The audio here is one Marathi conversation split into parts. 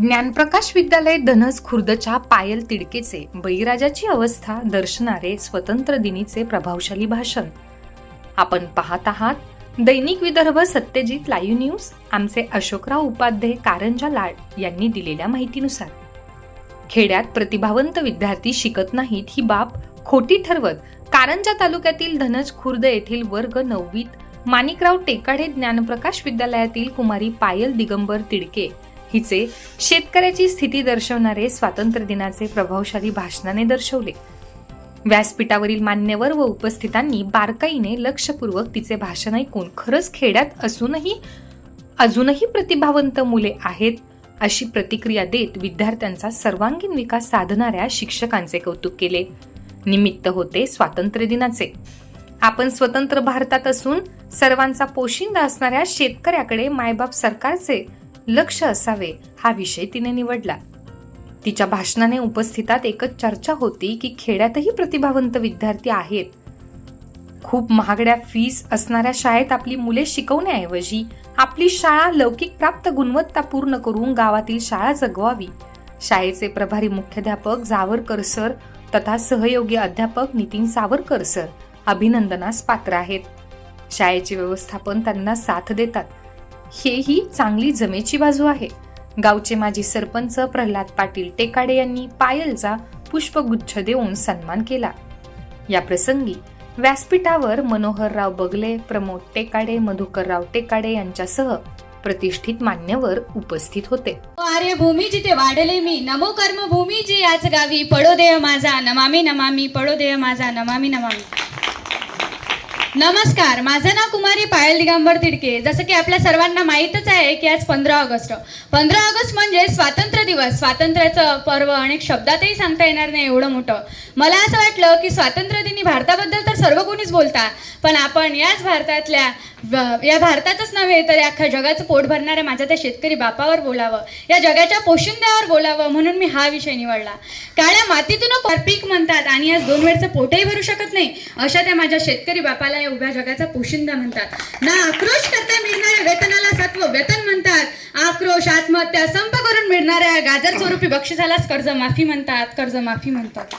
ज्ञानप्रकाश विद्यालय धनस खुर्दच्या पायल तिडकेचे बळीराजाची अवस्था दर्शनारे स्वतंत्र दिनीचे प्रभावशाली भाषण. आपण पाहत आहात दैनिक विदर्भ सत्यजित लाईव्ह न्यूज. आमचे अशोकराव उपाध्ये कारंजा लाड यांनी दिलेल्या माहितीनुसार. खेड्यात प्रतिभावंत विद्यार्थी शिकत नाहीत ही बाब खोटी ठरवत कारंजा तालुक्यातील धनज खुर्द येथील वर्ग नववीत माणिकराव टेकाडे ज्ञानप्रकाश विद्यालयातील कुमारी पायल दिगंबर तिडके हिचे शेतकऱ्याची स्थिती दर्शवणारे स्वातंत्र्य दिनाचे प्रभावशाली भाषणाने दर्शवले. व्यासपीठावरील मान्यवर व उपस्थितांनी बारकाईने लक्षपूर्वक तिचे भाषण ऐकून खरंच खेड्यात असूनही अजूनही प्रतिभावंत मुले आहेत अशी प्रतिक्रिया देत विद्यार्थ्यांचा सर्वांगीण विकास साधणाऱ्या शिक्षकांचे कौतुक केले. निमित्त होते स्वातंत्र्य दिनाचे. आपण स्वतंत्र भारतात असून सर्वांचा पोशिंदा असणाऱ्या शेतकऱ्याकडे मायबाप सरकारचे लक्ष असावे हा विषय तिने निवडला. तिच्या भाषणाने उपस्थितात एकच चर्चा होती की खेड्यातही प्रतिभावंत विद्यार्थी आहेत. खूप महागड्या फीस असणाऱ्या शाळेत आपली मुले शिकवण्याऐवजी आपली शाळा लौकिक प्राप्त गुणवत्ता पूर्ण करून गावातील शाळा जगवावी. शाळेचे प्रभारी मुख्याध्यापक जावरकर सर तथा सहयोगी अध्यापक नितीन सावरकर सर अभिनंदनास पात्र आहेत. शाळेचे व्यवस्थापन त्यांना साथ देतात. हेही चांगली जमेची बाजू आहे. गावचे माजी सरपंच प्रल्हाद पाटील टेकाडे यांनी पायलचा पुष्पगुच्छ देऊन सन्मान केला. या प्रसंगी व्यासपीठावर मनोहरराव बगले प्रमोद टेकाडे मधुकरराव टेकाडे यांच्यासह प्रतिष्ठित मान्यवर उपस्थित होते. आर्य भूमी जिथे वाढले मी नमो कर्मभूमी जी याच गावी पडो देय माझा नमामी नमामी पडो देय माझा नमामी नमामी. नमस्कार माझं नाव कुमारी पायल दिगंबर तिडके. जसं की आपल्या सर्वांना माहीतच आहे की आज पंधरा ऑगस्ट. पंधरा ऑगस्ट म्हणजे स्वातंत्र्य दिवस. स्वातंत्र्याचं पर्व अनेक शब्दातही सांगता येणार नाही एवढं मोठं. मला असं वाटलं की स्वातंत्र्य दिनी भारताबद्दल तर सर्व कोणीच बोलतात पण आपण याच भारतातल्या या भारतातच नव्हे तर अख्ख्या जगाचं पोट भरणाऱ्या माझ्या त्या शेतकरी बापावर बोलावं या जगाच्या पोशिंद्यावर बोलावं म्हणून मी हा विषय निवडला. काळ्या मातीतून पीक म्हणतात आणि आज दोन वेळचं पोटही भरू शकत नाही अशा त्या माझ्या शेतकरी बापाला या उभ्या जगाचा पोशिंदा म्हणतात. ना आक्रोश करता मिळणाऱ्या वेतनाला सत्व वेतन म्हणतात आक्रोश आत्महत्या संप करून मिळणाऱ्या गाजर स्वरूपी बक्षिसालाच कर्ज माफी म्हणतात कर्ज माफी म्हणतात.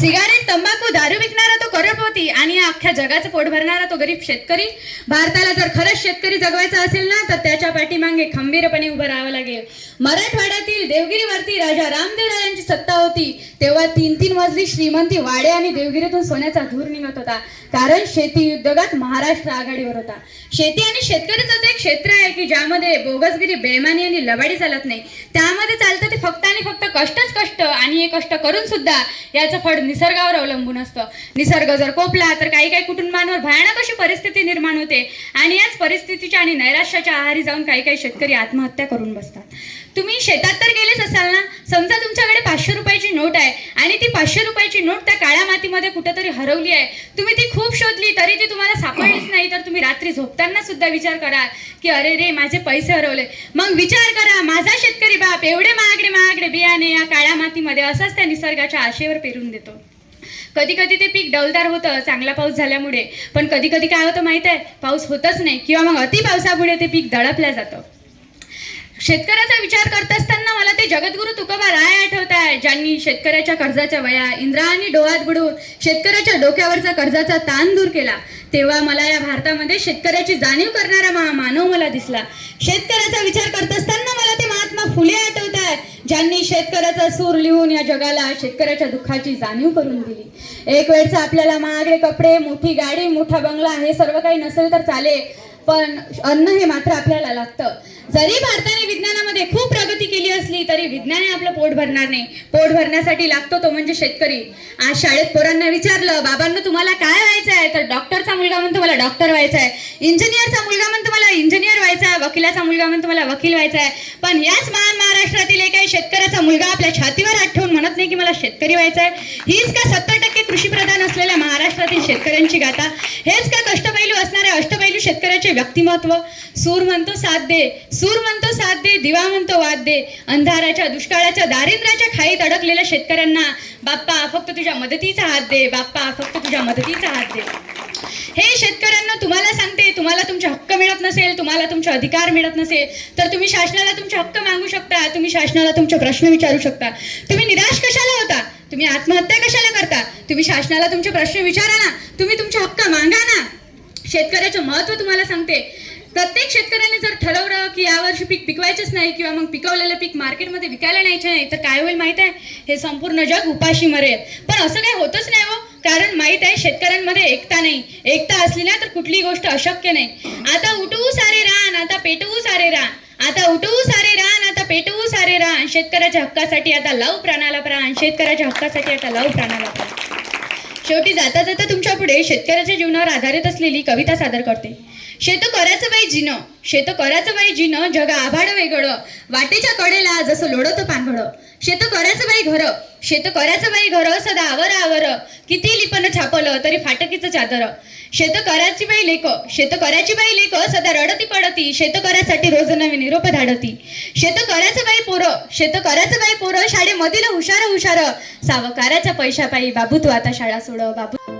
सिगारेट तंबाखू दारू विकणारा तो करोडपती आणि अख्ख्या जगाचं पोट भरणारा तो गरीब शेतकरी. भारताला जर खरंच शेतकरी जगवायचा असेल ना तर त्याच्या पाठीमागे खंबीरपणे उभं राहावं लागेल. मराठवाड्यातील देवगिरीवरती राजा रामदेव रायांची सत्ता होती. तेव्हा तीन तीन मजली श्रीमंती वाडे आणि देवगिरीतून सोन्याचा धूर निघत होता. कारण शेती उद्योगात महाराष्ट्र आघाडीवर होता. शेती आणि शेतकरीचं ते एक क्षेत्र आहे की ज्यामध्ये बोगसगिरी बेमानी आणि लबाडी चालत नाही. त्यामध्ये चालतं ते फक्त आणि फक्त कष्टच कष्ट आणि हे कष्ट करून सुद्धा याचं फळ निसर्गावर अवलंबून असतं. निसर्ग जर कोपला तर काही काही कुटुंबांवर भयानक अशी परिस्थिती निर्माण होते. आणि याच परिस्थितीच्या आणि नैराश्याच्या आहारी जाऊन काही काही शेतकरी आत्महत्या करून बसतात. तुम्ही शेतात तर गेलेच असाल ना? समजा तुमच्याकडे पाचशे रुपयाची नोट आहे आणि ती पाचशे रुपयाची नोट त्या काळ्या मातीमध्ये कुठेतरी हरवली आहे. तुम्ही ती खूप शोधली तरी ती तुम्हाला सापडलीच नाही. तर तुम्ही रात्री झोपताना सुद्धा विचार करा की अरे रे माझे पैसे हरवले. मग विचार करा माझा शेतकरी बाप एवढे महागडे महागडे बियाणे या काळ्या मातीमध्ये असंच त्या निसर्गाच्या आशेवर पेरून देतो. कधी कधी ते पीक डौलदार होतं चांगला पाऊस झाल्यामुळे. पण कधी कधी काय होतं माहीत आहे? पाऊस होतच नाही. किंवा मग अति पावसामुळे ते पीक दडपलं जातं. शेतकऱ्याचा विचार करत असताना मला ते जगद्गुरु तुकोबा राय आठवत आहे ज्यांनी शेतकऱ्याच्या कर्जाच्या वया इंद्रा आणि डोळ्यात बुडून शेतकऱ्याच्या डोक्यावरचा कर्जाचा ताण दूर केला. तेव्हा मला या भारतामध्ये शेतकऱ्याची जाणीव करणारा महामानव मला दिसला. शेतकऱ्याचा विचार करत असताना मला ते महात्मा फुले आठवत आहे ज्यांनी शेतकऱ्याचा सूर लिहून या जगाला शेतकऱ्याच्या दुःखाची जाणीव करून दिली. एक वेळचा आपल्याला महागडे कपडे मोठी गाडी मोठा बंगला हे सर्व काही नसेल तर चालेल. पण अन्न हे मात्र आपल्याला लागतं. जरी भारताने विज्ञानामध्ये खूप प्रगती केली असली तरी विज्ञाने आपलं पोट भरणार नाही. पोट भरण्यासाठी लागतो तो म्हणजे शेतकरी. आज शाळेत पोरांना विचारलं बाबांना तुम्हाला काय व्हायचं आहे? तर डॉक्टरचा मुलगा म्हणतो मला डॉक्टर व्हायचा आहे. इंजिनियरचा मुलगा म्हणतो मला इंजिनियर व्हायचा आहे. वकिलाचा मुलगा म्हणतो मला वकील व्हायचा आहे. पण याच महान महाराष्ट्रातील एका शेतकऱ्याचा मुलगा आपल्या छातीवर हात ठेवून म्हणत नाही की मला शेतकरी व्हायचं आहे. हीच का सत्तर टक्के कृषी प्रधान असलेल्या महाराष्ट्रातील शेतकऱ्यांची गाथा? हेच का कष्टपैलू असणाऱ्या अष्टपैलू शेतकऱ्याचे व्यक्तिमत्व? सूर म्हणतो साथ दे सूर म्हणतो साथ दे दिवा म्हणतो वाद दे. अंधाराच्या दुष्काळाच्या दारिद्र्याच्या खाईत अडकलेल्या शेतकऱ्यांना बाप्पा फक्त तुझ्या मदतीचा हात दे बाप्पा फक्त तुझ्या मदतीचा हात दे. हे शेतकऱ्यांना तुम्हाला सांगते तुम्हाला तुमच्या नसेल तुम्हाला तुमचे अधिकार मिळत नसेल तर तुम्ही शासनाला तुमचे हक्क मागू शकता तुम्ही शासनाला तुमचे प्रश्न विचारू शकता. तुम्ही निराश कशाला होता? तुम्ही आत्महत्या कशाला करता? तुम्ही शासनाला तुमचे प्रश्न विचारा ना. तुम्ही तुमचे हक्क मागा ना. शेतकऱ्याचं महत्त्व तुम्हाला सांगते. प्रत्येक शेतकऱ्याने जर ठरवलं की यावर्षी पीक पिकवायचंच नाही किंवा मग पिकवलेलं पीक मार्केटमध्ये विकायला न्यायचं नाही तर काय होईल माहीत आहे? हे संपूर्ण जग उपाशी मरेल. पण असं काही होतच नाही हो. कारण माहीत आहे शेतकऱ्यांमध्ये एकता नाही. एकता असली ना तर कुठलीही गोष्ट अशक्य नाही. आता उठवू सारे रान आता पेटवू सारे रान. आता उठवू सारे रान आता पेटवू सारे रान. शेतकऱ्याच्या हक्कासाठी आता लव प्राणाला प्राण. शेतकऱ्याच्या हक्कासाठी आता लव प्राणाला प्राण. शेवटी जाता जाता तुमच्यापुढे शेतकऱ्याच्या जीवनावर आधारित असलेली कविता सादर करते. शेत करायचं बाई जिनं. शेत करायचं बाई जिनं जग आभाड वेगळं. वाटेच्या कडेला जसं लोडतं पानघड शेत करायचं बाई घर. शेत करायचं बाई घर सदा आवर आवर. किती लिपन छापलं तरी फाटकीचं चादर. शेत करायची बाई लेक. शेत करायची बाई लेख सदा रडती पडती. शेत करायसाठी रोज नवीन निरोप धाडती. शेत करायचं बाई पोरं. शेत करायचं बाई पोरं शाळेमधील हुशार हुशार. सावकाराच्या पैशापायी बाबू तू आता शाळा सोड बाबू